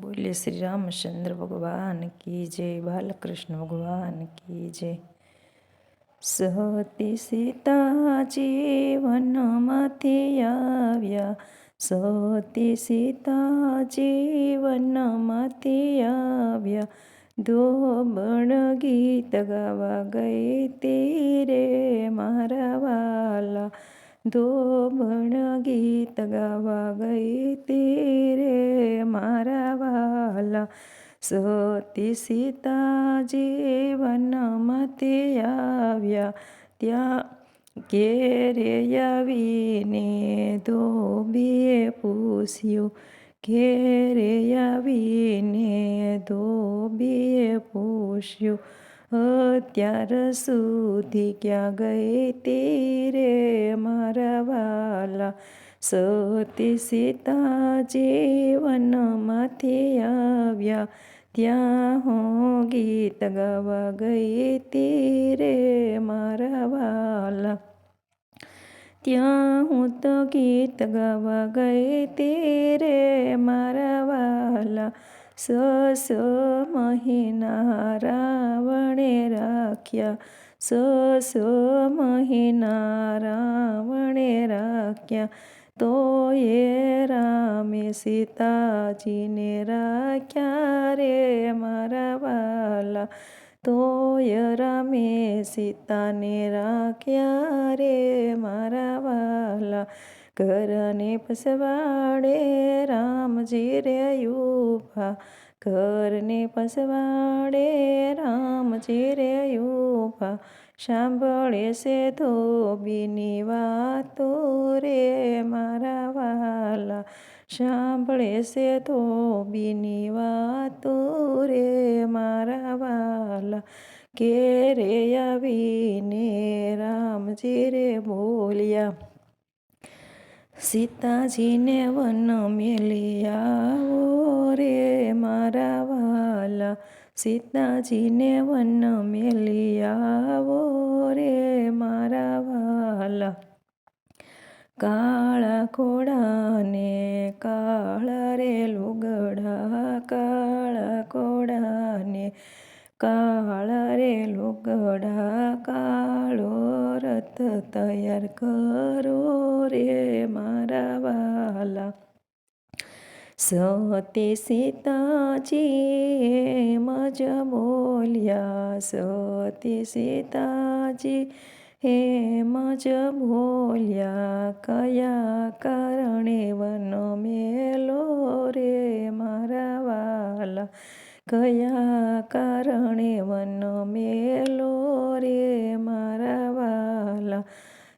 બોલે શ્રી રામચંદ્ર ભગવાન કી જય, બાલકૃષ્ણ ભગવાન કી જય. સતી સીતા જીવનમાંથી આવ્યા. સતી સીતા જીવનમાંથી આવ્યા. ધોબણ ગીત ગાવા ગઈ તીરે મારા વાલા. ધોબણ ગીત ગાવા ગઈ તીરે મારા વાલા. સતી સીતાજી વનમાંથી આવ્યા. ત્યાં ઘેરે આવીને ધોબીએ પૂછ્યું. ઘેરે આવીને ધોબીએ પૂછ્યું. અત્યાર સુધી ક્યાં ગઈ તીરે મારા વાલા? સતી સીતા જીવનમાંથી આવ્યા. ત્યાં હું ગીત ગાવા ગઈ તીરે મારા વાલા. ત્યાં હું તો ગીત ગાવા ગઈ તીરે મારા વાલા. સ મહિના રાવણે રાખ્યા સ મહિના રાવણે રાખ્યા તો એ રામે સીતાજીને રાખ્યા રે મારા વાલા તોય રામે સીતાને રાખ્યા રે મારા ઘરને પસવાડે રામજી રે યુભા કરને પસવાડે રામજી રે યુભા સાંભળે છે ધોબીની વાતો રે મારા વાલા. સાંભળે છે ધોબીની વાતો રે મારા વાલા. ઘેરે આવીને રામજી રે બોલ્યા. સીતાજીને વન મેલી આવો રે મારા વાલા. સીતાજીને વન મેલી આવો રે મારા વાલા. કાળા ઘોડાને કાળા રે લુગડા, કાળા ઘોડાને કાળા રે લુગડા કાળો રથ તૈયાર કરો રે મારા વાલા. સતે સીતાજી મજ બોલ્યા. સતે સીતાજી હેમ જ બોલ્યા. કયા કારણે વનો મેલો રે મારા વાલા? કયા કારણે વન મેલો રે મારા વાલા?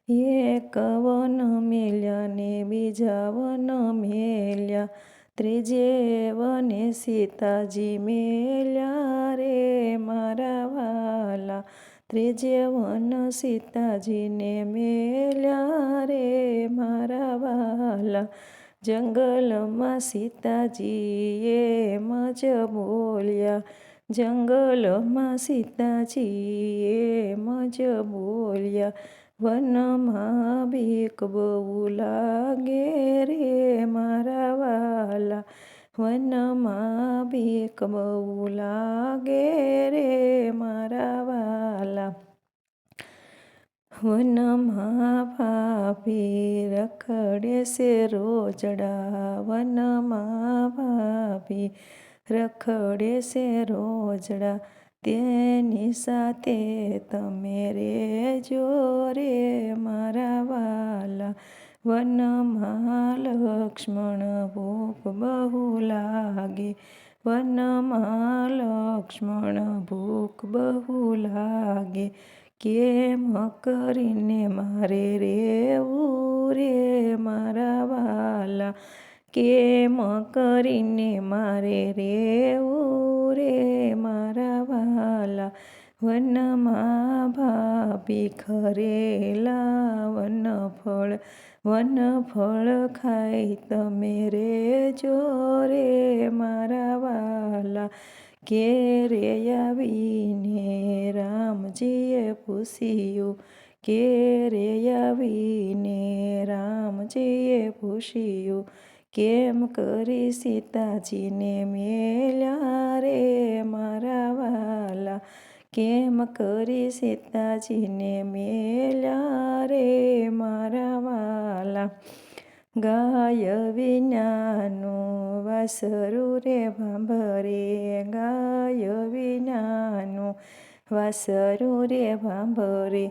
એક વન મેલ્યા ને બીજા વન મેલ્યા. ત્રીજે વને સીતાજી મેલ્યા રે મારા વાલા. ત્રીજે વન સીતાજીને મેલ્યા રે મારા વાલા. જંગલમાં સીતાજીએ મજ બોલ્યા. જંગલમાં સીતાજીએ મજ બોલ્યા. વનમાં બીક બહુ લાગે રે મારા વાલા. વનમાં બીક બહુ લાગે રે મારા વાલા. વનમાં ભાભી રખડે છે રોજડા વનમાં ભાભી રખડે છે રોજડા તેની સાથે તમે રેજો રે મારા વાલા વનમાં લક્ષ્મણ ભૂખ બહુ લાગે વનમાં લક્ષ્મણ ભૂખ બહુ લાગે કેમ કરીને મારે રેવું રે મારા વાલા? કેમ કરીને મારે રેવું રે મારા વાલા? વનમાં ભાભી ખરેલા વન ફળ વન ફળ ખાઈ તમે રેજો રે મારા વાલા? રે આવીને રામજીએ પૂછ્યું રે આવીને રામજીએ પૂછ્યું કેમ કરી સીતાજીને મેલ્યા રે મારા વાલા કેમ કરી સીતાજીને મેલ્યા રે મારા વાલા ગાય વિનાનું વાસરું રે ભાંભરે ગાય વિનાનું વાસરું રે ભાંભરે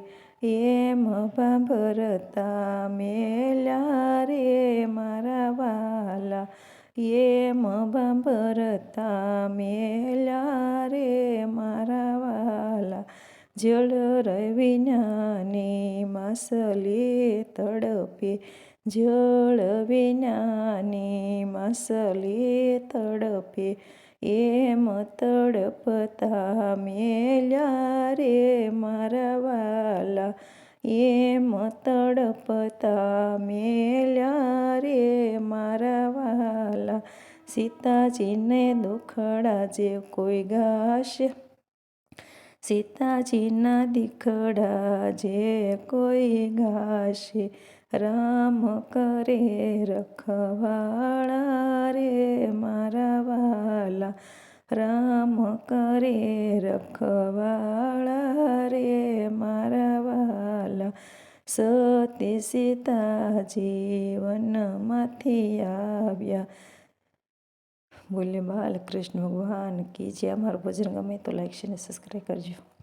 એમ ભાંભરતા મેલ્યા રે મારા વાલા એમ ભાંભરતા મેલ્યા રે મારા વાલા જળ વિનાની માસલી તડપે જળ વિનાની માસલી તડપે એમ તડપતા મેલ્યા રે મારા વાલા. એમ તડપતા મેલ્યા રે મારા સીતાજીને દુખડા જે કોઈ ગાશે. સીતાજીના દીખડા જે કોઈ ગાશે. રામ કરે રખવાળા રે મારા વાલા રામ કરે રખવાળા રે મારા વાલા સતી સીતા જીવનમાંથી આવ્યા. બોલે બાલકૃષ્ણ ભગવાન કી જે અમારું ભજન ગમે તો લાઈક છે ને સબસ્ક્રાઈબ કરજો.